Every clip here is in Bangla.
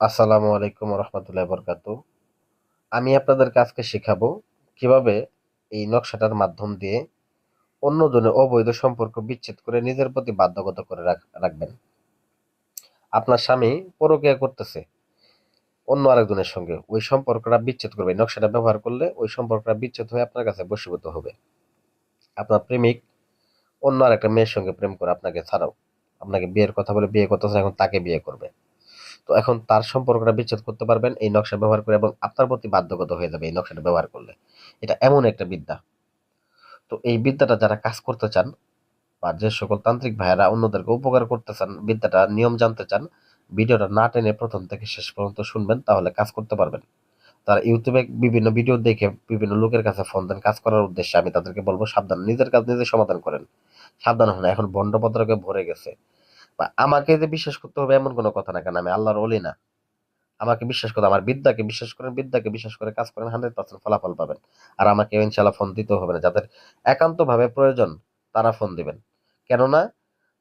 আসসালামু আলাইকুম রহমতুল্লাহ বরকাত। আমি আপনাদেরকে আজকে শেখাবো কীভাবে এই নকশাটার মাধ্যম দিয়ে অন্যজনের অবৈধ সম্পর্ক বিচ্ছেদ করে নিজের প্রতি বাধ্যগত করে রাখবেন। আপনার স্বামী পরকীয়া করতেছে অন্য আরেকজনের সঙ্গে। ওই সম্পর্কটা বিচ্ছেদ করবে। নকশাটা ব্যবহার করলে ওই সম্পর্কটা বিচ্ছেদ হয়ে আপনার কাছে বশীভূত হবে। আপনার প্রেমিক অন্য আরেকটা মেয়ের সঙ্গে প্রেম করে আপনাকে ছাড়াও, আপনাকে বিয়ের কথা বলে বিয়ে করতেছে, এখন তাকে বিয়ে করবে। তো এখন তার সম্পর্কটা বিচ্ছেদ করতে পারবেন এই নকশা ব্যবহার করে এবং আপনার প্রতি বাধ্যগত হয়ে যাবে এই নকশাটা ব্যবহার করলে। এটা এমন একটা বিদ্যা। তো এই বিদ্যাটা যারা কাজ করতে চান বা যে সকল তান্ত্রিক ভাইয়েরা অন্যদেরকে উপকার করতে চান, বিদ্যাটা নিয়ম জানতে চান, ভিডিওটা না টেনে প্রথম থেকে শেষ পর্যন্ত শুনবেন, তাহলে কাজ করতে পারবেন। তারা ইউটিউবে বিভিন্ন ভিডিও দেখে বিভিন্ন লোকের কাছে ফোন দেন, কাজ করার উদ্দেশ্যে আমি তাদেরকে বলব, সাবধান, নিজের কাজ নিজে সমাধান করেন। সাবধান হন, এখন বন্ডপত্রকে ভরে গেছে। আমাকে যে বিশ্বাস করতে হবে এমন কোনো কথা না কেন? আমি আল্লাহর অলি না। আমাকে বিশ্বাস করে আমার বিদ্যাকে বিশ্বাস করেন, বিদ্যাকে বিশ্বাস করে কাজ করেন, হান্ড্রেড পার্সেন্ট ফলাফল পাবেন। আর আমাকে ইনশাল্লাহ ফোন দিতে হবে না। যাদের একান্তভাবে প্রয়োজন, তারা ফোন দিবেন। কেননা,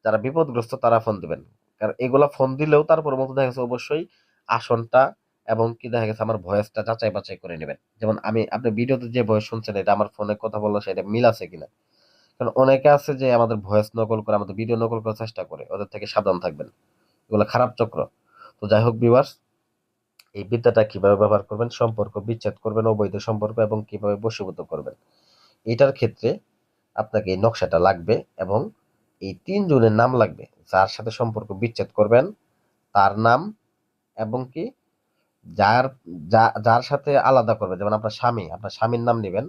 যারা বিপদগ্রস্ত, তারা ফোন দিবেন। কারণ এগুলা ফোন দিলেও তারপর মতো দেখা গেছে অবশ্যই আসনটা এবং কি দেখা গেছে আমার ভয়েসটা যাচাই বাছাই করে নেবেন। যেমন আমি, আপনি ভিডিওতে যে ভয়েস শুনছেন, এটা আমার ফোনে কথা বলল সেটা মিল আছে কিনা? কারণ অনেকে আছে যে আমাদের ভয়েস নকল করে, আমাদের ভিডিও নকল করার চেষ্টা করে, ওদের থেকে সাবধান থাকবেন। এগুলো খারাপ চক্র। তো যাই হোক ভিউয়ার্স এই বিদ্যাটা কীভাবে ব্যবহার করবেন, সম্পর্ক বিচ্ছেদ করবেন, অবৈধ সম্পর্ক এবং কীভাবে বশীভূত করবেন, এটার ক্ষেত্রে আপনাকে এই নকশাটা লাগবে এবং এই তিনজনের নাম লাগবে। যার সাথে সম্পর্ক বিচ্ছেদ করবেন, তার নাম এবং কি, যার যার সাথে আলাদা করবে যেমন আপনার স্বামী, আপনার স্বামীর নাম নেবেন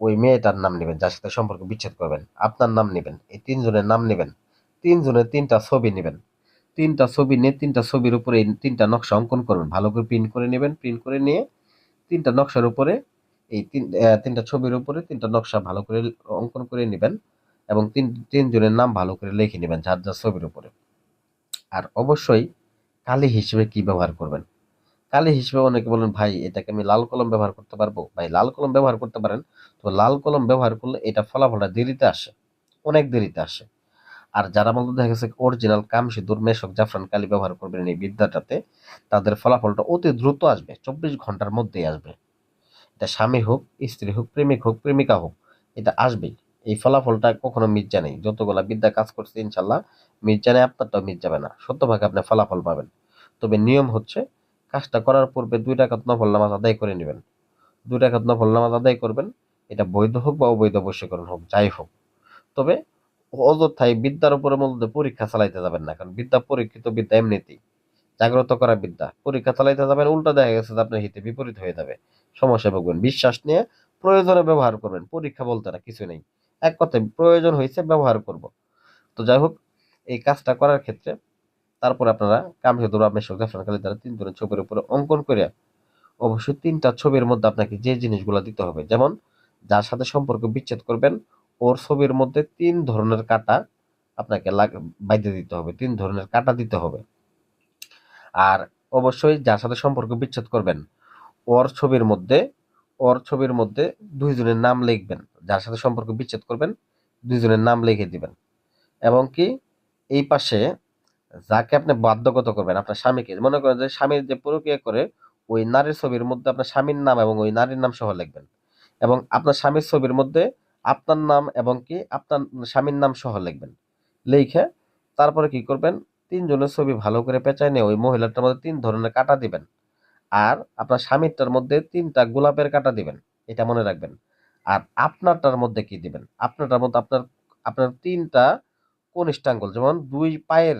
ওই মেয়েটার নাম নেবেন, যার সাথে সম্পর্ক বিচ্ছেদ করবেন। আপনার নাম নেবেন, এই তিনজনের নাম নেবেন। তিনজনের তিনটা ছবি নেবেন। তিনটা ছবি নিয়ে তিনটা ছবির উপরে তিনটা নকশা অঙ্কন করবেন। ভালো করে প্রিন্ট করে নেবেন প্রিন্ট করে নিয়ে তিনটা নকশার উপরে এই তিন তিনটা ছবির উপরে তিনটা নকশা ভালো করে অঙ্কন করে নেবেন এবং তিন, তিনজনের নাম ভালো করে লিখে নেবেন, যার যার ছবির উপরে। আর অবশ্যই কালি হিসেবে কি ব্যবহার করবেন? কালি হিসেবে অনেকে বলেন, ভাই, এটাকে আমি লাল কলম ব্যবহার করতে পারব? ভাই, লাল কলম ব্যবহার করতে পারেন, তো লাল কলম ব্যবহার করলে এটা ফলাফলটা দেরিতে আসে, অনেক দেরিতে আসে। আর যারা বলতে, দেখা গেছে অরিজিনাল কাম সিঁদুর, মেশক, জাফরান কালি ব্যবহার করবেন এই বিদ্যাটাতে, তাদের ফলাফলটা অতি দ্রুত আসবে, চব্বিশ ঘণ্টার মধ্যেই আসবে। এটা স্বামী হোক, স্ত্রী হোক, প্রেমিক হোক, প্রেমিকা হোক, এটা আসবেই। এই ফলাফলটা কখনো মিট নেই। যতগুলা বিদ্যা কাজ করছে, ইনশাল্লাহ মিট জানে আপনারটাও মিট যাবে না। শতভাগে আপনি ফলাফল পাবেন। তবে নিয়ম হচ্ছে কাজটা করার পূর্বে দুই টাকা নফল নামাজ আদায় করে নেবেন। দুই টাকা নফল নামাজ আদায় করবেন, এটা বৈধ হোক বা অবৈধ বশীকরণ হোক, যাই হোক। তবে অযথায় বিদ্যার উপরে মধ্যে পরীক্ষা চালাইতে যাবেন না, কারণ বিদ্যা পরীক্ষিত বিদ্যা এমনিতেই। জাগ্রত করা বিদ্যা, পরীক্ষা চালাইতে যাবেন, উল্টা দেখা গেছে যে আপনার হিতে বিপরীত হয়ে যাবে। সমস্যা ভুগবেন, বিশ্বাস নিয়ে প্রয়োজনে ব্যবহার করবেন, পরীক্ষা বলতে না কিছু নেই। এক কথায়, প্রয়োজন হয়েছে ব্যবহার করব। তো যাই হোক, এই কাজটা করার ক্ষেত্রে তারপর আপনারা কামসে দৌড় আপনি জাফরান কালি দ্বারা তিন জনের ছবির উপরে অঙ্কন করে অবশ্যই তিনটা ছবির মধ্যে আপনাকে যে জিনিসগুলো দিতে হবে, যেমন যার সাথে সম্পর্ক বিচ্ছেদ করবেন, ওর ছবির মধ্যে তিন ধরনের কাটা আপনাকে বাইতে দিতে হবে, তিন ধরনের কাটা দিতে হবে। আর অবশ্যই যার সাথে সম্পর্ক বিচ্ছেদ করবেন, ওর ছবির মধ্যে, ওর ছবির মধ্যে দুইজনের নাম লিখবেন, যার সাথে সম্পর্ক বিচ্ছেদ করবেন দুইজনের নাম লিখে দিবেন। এবং কি, এই পাশে যাকে আপনি বাধ্যগত করবেন, আপনার স্বামীকে। মনে করেন যে স্বামীর যে প্রক্রিয়া করে, ওই নারীর ছবির মধ্যে আপনার স্বামীর নাম এবং ওই নারীর নাম সহ লিখবেন। এবং আপনার স্বামীর ছবির মধ্যে আপনার নাম এবং কি আপনার স্বামীর নাম সহ লিখবেন। লিখে তারপরে কি করবেন? তিনজনের ছবি ভালো করে পেঁচায় নিয়ে ওই মহিলাটার মধ্যে তিন ধরনের কাটা দিবেন। আর আপনার স্বামীরটার মধ্যে তিনটা গোলাপের কাটা দিবেন, এটা মনে রাখবেন। আর আপনারটার মধ্যে কি দিবেন? আপনারটার মধ্যে আপনার আপনার তিনটা কনিষ্ঠ আঙ্গুল, যেমন দুই পায়ের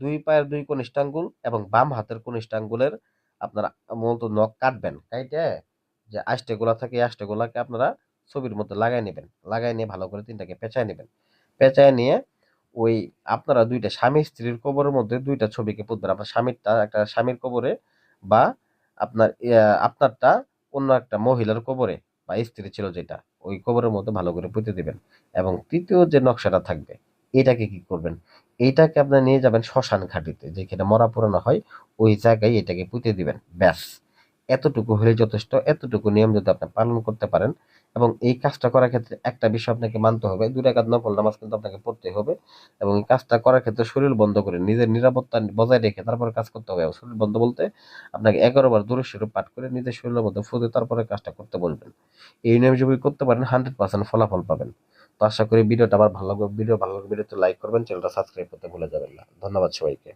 দুই পায়ের দুই কনিষ্ঠাঙ্গুল এবং বাম হাতের কনিষ্ঠ আঙ্গুলের আপনারা মূলত নখ কাটবেন, কাইটে? যে আষ্টে গোলা থাকে, এই আষ্টে গোলাকে আপনারা ছবির মধ্যে লাগাই নেবেন, লাগাই নিয়ে ভালো করে তিনটাকে পেঁচায় নেবেন। পেঁচায় নিয়ে ওই আপনারা দুইটা স্বামী স্ত্রীর কবরের মধ্যে দুইটা ছবিকে পুতবেন। আপনার স্বামীরটা একটা স্বামীর কবরে বা আপনার আপনারটা অন্য একটা মহিলার কবরে বা স্ত্রী ছিল যেটা, ওই কবরের মধ্যে ভালো করে পুঁতে দিবেন। এবং তৃতীয় যে নকশাটা থাকবে, এটাকে কি করবেন? এইটাকে আপনার নিয়ে যাবেন শ্মশান ঘাটিতে, যেখানে মরা পুরানো হয়, ওই জায়গায় এটাকে পুঁতে দিবেন। ব্যাস। এতটুকু হলে যথেষ্ট, এতটুকু নিয়ম যদি আপনি পালন করতে পারেন এবং এই কাজটা করার ক্ষেত্রে একটা বিষয় আপনাকে মানতে হবে, দুই রাকাত নফল নামাজ কিন্তু আপনাকে পড়তে হবে এবং এই কাজটা করার ক্ষেত্রে শরীর বন্ধ করে নিজের নিরাপত্তা বজায় রেখে তারপরে কাজ করতে হবে শরীর বন্ধ বলতে আপনাকে এগারো বার দূরে শিরোপ পাঠ করে নিজের শরীরের মধ্যে ফুটে তারপরে কাজটা করতে বলবেন। এই নিয়ম যদি করতে পারেন হান্ড্রেড পার্সেন্ট ফলাফল পাবেন। তো আশা করি ভিডিওটা আবার ভালো লাগবে। ভিডিও ভালো লাগবে ভিডিওতে লাইক করবেন, চ্যানেলটা সাবস্ক্রাইব করতে ভুলে যাবেন না। ধন্যবাদ সবাইকে।